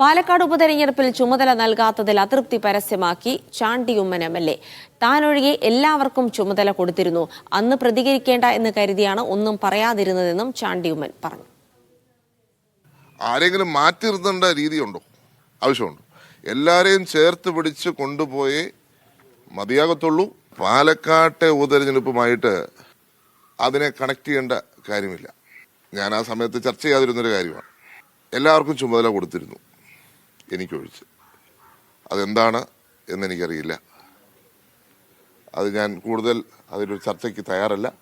പാലക്കാട് ഉപതെരഞ്ഞെടുപ്പിൽ ചുമതല നൽകാത്തതിൽ അതൃപ്തി പരസ്യമാക്കി Chandy Oommen M L A. താനൊഴികെ എല്ലാവർക്കും ചുമതല കൊടുത്തിരുന്നു. അന്ന് പ്രതികരിക്കേണ്ട എന്ന് കരുതിയാണ് ഒന്നും പറയാതിരുന്നതെന്നും ചാണ്ടി ഉമ്മൻ പറഞ്ഞു. ആരെങ്കിലും മാറ്റി നിർത്തേണ്ട രീതിയുണ്ടോ? ആവശ്യമുണ്ടോ? എല്ലാവരെയും ചേർത്ത് പിടിച്ച് കൊണ്ടുപോയേ മതിയാകത്തുള്ളൂ. പാലക്കാട്ടെ ഉപതെരഞ്ഞെടുപ്പുമായിട്ട് അതിനെ കണക്ട് ചെയ്യേണ്ട കാര്യമില്ല. ഞാൻ ആ സമയത്ത് ചർച്ച ചെയ്യാതിരുന്നൊരു കാര്യമാണ്. എല്ലാവർക്കും ചുമതല കൊടുത്തിരുന്നു. എനിക്കൊഴിച്ച്. അതെന്താണ് എന്നെനിക്കറിയില്ല. അത് ഞാൻ കൂടുതൽ അതിലൊരു ചർച്ചയ്ക്ക് തയ്യാറല്ല.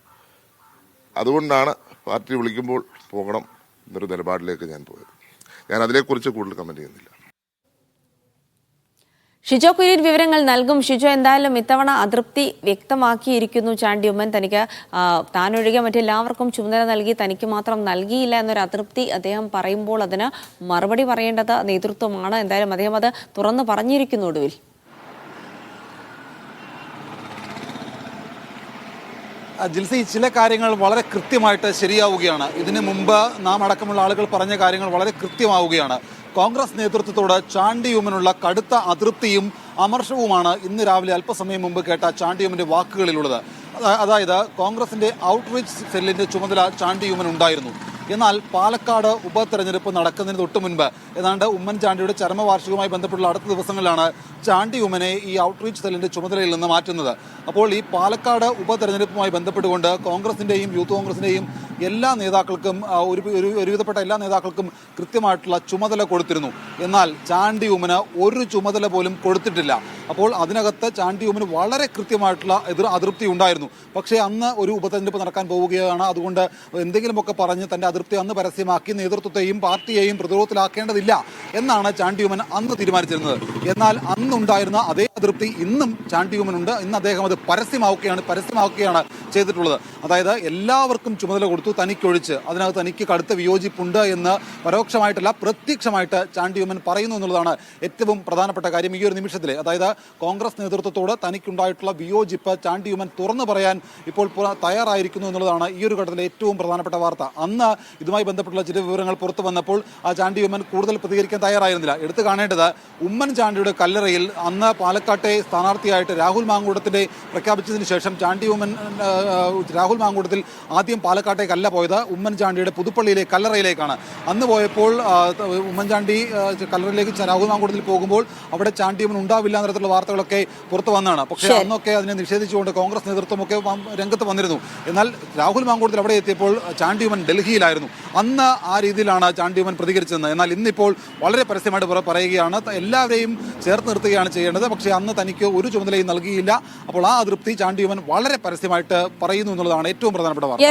അതുകൊണ്ടാണ് പാർട്ടി വിളിക്കുമ്പോൾ പോകണം എന്നൊരു നിലപാടിലേക്ക് ഞാൻ പോയത്. ഞാൻ അതിനെക്കുറിച്ച് കൂടുതൽ കമന്റ് ചെയ്യുന്നില്ല. ഷിജോ കുര്യൻ വിവരങ്ങൾ നൽകും. ഷിജോ എന്തായാലും ഇത്തവണ അതൃപ്തി വ്യക്തമാക്കിയിരിക്കുന്നു. ചാണ്ടി ഉമ്മൻ തനിക്ക് താനൊഴികെ മറ്റെല്ലാവർക്കും ചുമതല നൽകി തനിക്ക് മാത്രം നൽകിയില്ല എന്നൊരു അതൃപ്തി അദ്ദേഹം പറയുമ്പോൾ അതിന് മറുപടി പറയേണ്ടത് നേതൃത്വമാണ്. എന്തായാലും അദ്ദേഹം അത് തുറന്നു പറഞ്ഞിരിക്കുന്നു ഒടുവിൽ. ജിൽസി ചില കാര്യങ്ങൾ വളരെ കൃത്യമായിട്ട് ശരിയാവുകയാണ്. ഇതിനു മുമ്പ് നാം അടക്കമുള്ള ആളുകൾ പറഞ്ഞ കാര്യങ്ങൾ വളരെ കൃത്യമാവുകയാണ്. കോൺഗ്രസ് നേതൃത്വത്തോട് ചാണ്ടിയുമനുള്ള കടുത്ത അതൃപ്തിയും അമർഷവുമാണ് ഇന്ന് രാവിലെ അല്പസമയം മുമ്പ് കേട്ട ചാണ്ടിയുമന്റെ വാക്കുകളിലുള്ളത്. അതായത് കോൺഗ്രസിന്റെ ഔട്ട്റീച്ച് സെല്ലിന്റെ ചുമതല ചാണ്ടിയുമൻ ഉണ്ടായിരുന്നു എന്നാൽ പാലക്കാട് ഉപതെരഞ്ഞെടുപ്പ് നടക്കുന്നതിന് തൊട്ട് മുൻപ് ഏതാണ്ട് ഉമ്മൻചാണ്ടിയുടെ ചരമവാർഷികവുമായി ബന്ധപ്പെട്ടുള്ള അടുത്ത ദിവസങ്ങളിലാണ് ചാണ്ടി ഉമ്മനെ ഈ ഔട്ട്റീച്ച് സെല്ലിന്റെ ചുമതലയിൽ നിന്ന് മാറ്റുന്നത്. അപ്പോൾ ഈ പാലക്കാട് ഉപതെരഞ്ഞെടുപ്പുമായി ബന്ധപ്പെട്ടുകൊണ്ട് കോൺഗ്രസിന്റെയും യൂത്ത് കോൺഗ്രസിന്റെയും എല്ലാ നേതാക്കൾക്കും ഒരു ഒരു ഒരുവിധപ്പെട്ട എല്ലാ നേതാക്കൾക്കും കൃത്യമായിട്ടുള്ള ചുമതല കൊടുത്തിരുന്നു. എന്നാൽ ചാണ്ടി ഉമ്മന് ഒരു ചുമതല പോലും കൊടുത്തിട്ടില്ല. അപ്പോൾ അതിനകത്ത് ചാണ്ടി ഉമ്മന് വളരെ കൃത്യമായിട്ടുള്ള എതിർ അതൃപ്തി ഉണ്ടായിരുന്നു. പക്ഷേ അന്ന് ഒരു ഉപതെരഞ്ഞെടുപ്പ് നടക്കാൻ പോവുകയാണ്. അതുകൊണ്ട് എന്തെങ്കിലുമൊക്കെ പറഞ്ഞ് തന്റെ അതൃപ്തി അന്ന് പരസ്യമാക്കി നേതൃത്വത്തെയും പാർട്ടിയെയും പ്രതിരോധത്തിലാക്കേണ്ടതില്ല. എന്നാണ് ചാണ്ടിയുമൻ അന്ന് തീരുമാനിച്ചിരുന്നത്. എന്നാൽ അന്നുണ്ടായിരുന്ന അതേ അതൃപ്തി ഇന്നും ചാണ്ടിയുമനുണ്ട് ഇന്ന് അദ്ദേഹം അത് പരസ്യമാവുകയാണ് പരസ്യമാക്കുകയാണ് ചെയ്തിട്ടുള്ളത്. അതായത് എല്ലാവർക്കും ചുമതല കൊടുത്തു തനിക്കൊഴിച്ച്. അതിനകത്ത് തനിക്ക് കടുത്ത വിയോജിപ്പുണ്ട് എന്ന് പരോക്ഷമായിട്ടല്ല പ്രത്യക്ഷമായിട്ട് ചാണ്ടിയുമൻ പറയുന്നു എന്നുള്ളതാണ് ഏറ്റവും പ്രധാനപ്പെട്ട കാര്യം ഈ ഒരു നിമിഷത്തിൽ അതായത് കോൺഗ്രസ് നേതൃത്വത്തോട് തനിക്കുണ്ടായിട്ടുള്ള വിയോജിപ്പ് ചാണ്ടിയുമൻ തുറന്നു പറയാൻ ഇപ്പോൾ തയ്യാറായിരിക്കുന്നു എന്നുള്ളതാണ് ഈ ഒരു ഘട്ടത്തിലെ ഏറ്റവും പ്രധാനപ്പെട്ട വാർത്ത. അന്ന് ഇതുമായി ബന്ധപ്പെട്ടുള്ള ചില വിവരങ്ങൾ പുറത്തു വന്നപ്പോൾ ആ ചാണ്ടിയുമൻ കൂടുതൽ പ്രതികരിക്കാൻ തയ്യാറായിരുന്നില്ല. എടുത്തു കാണേണ്ടത് ഉമ്മൻചാണ്ടിയുടെ കല്ലറയിൽ അന്ന് പാലക്കാട്ടെ സ്ഥാനാർത്ഥിയായിട്ട് രാഹുൽ മാങ്കൂട്ടത്തിന്റെ പ്രഖ്യാപിച്ചതിന് ശേഷം ചാണ്ടി ഉമ്മൻ രാഹുൽ മാങ്കൂട്ടത്തിൽ ആദ്യം പാലക്കാട്ടേക്കല്ല പോയത്. ഉമ്മൻചാണ്ടിയുടെ പുതുപ്പള്ളിയിലെ കല്ലറയിലേക്കാണ്. അന്ന് പോയപ്പോൾ ഉമ്മൻചാണ്ടി കല്ലറയിലേക്ക് രാഹുൽ മാങ്കൂട്ടത്തിൽ പോകുമ്പോൾ അവിടെ ചാണ്ടി ഉമ്മൻ ഉണ്ടാവില്ല എന്ന തരത്തിലുള്ള വാർത്തകളൊക്കെ പുറത്തു വന്നതാണ്. പക്ഷേ അന്നൊക്കെ അതിനെ നിഷേധിച്ചുകൊണ്ട് കോൺഗ്രസ് നേതൃത്വമൊക്കെ രംഗത്ത് വന്നിരുന്നു. എന്നാൽ രാഹുൽ മാങ്കൂട്ടത്തിൽ അവിടെ എത്തിയപ്പോൾ ചാണ്ടി ഉമ്മൻ ഡൽഹിയിലായിരുന്നു. അന്ന് ആ രീതിയിലാണ് ചാണ്ടി ഉമ്മൻ പ്രതികരിച്ചത് എന്നാൽ ഇന്നിപ്പോൾ വളരെ പരസ്യമായിട്ട് പറ- പറയുകയാണ്. എല്ലാവരെയും ചേർത്ത് നിർത്തുകയാണ് ചെയ്യേണ്ടത്. പക്ഷേ അന്ന് തനിക്ക് ഒരു ചുമതലയും നൽകിയില്ല. അപ്പോൾ ആ അതൃപ്തി ചാണ്ടിയുമൻ വളരെ പരസ്യമായിട്ട് പറയുന്നു എന്നുള്ളതാണ് ഏറ്റവും പ്രധാനപ്പെട്ട വാർത്ത.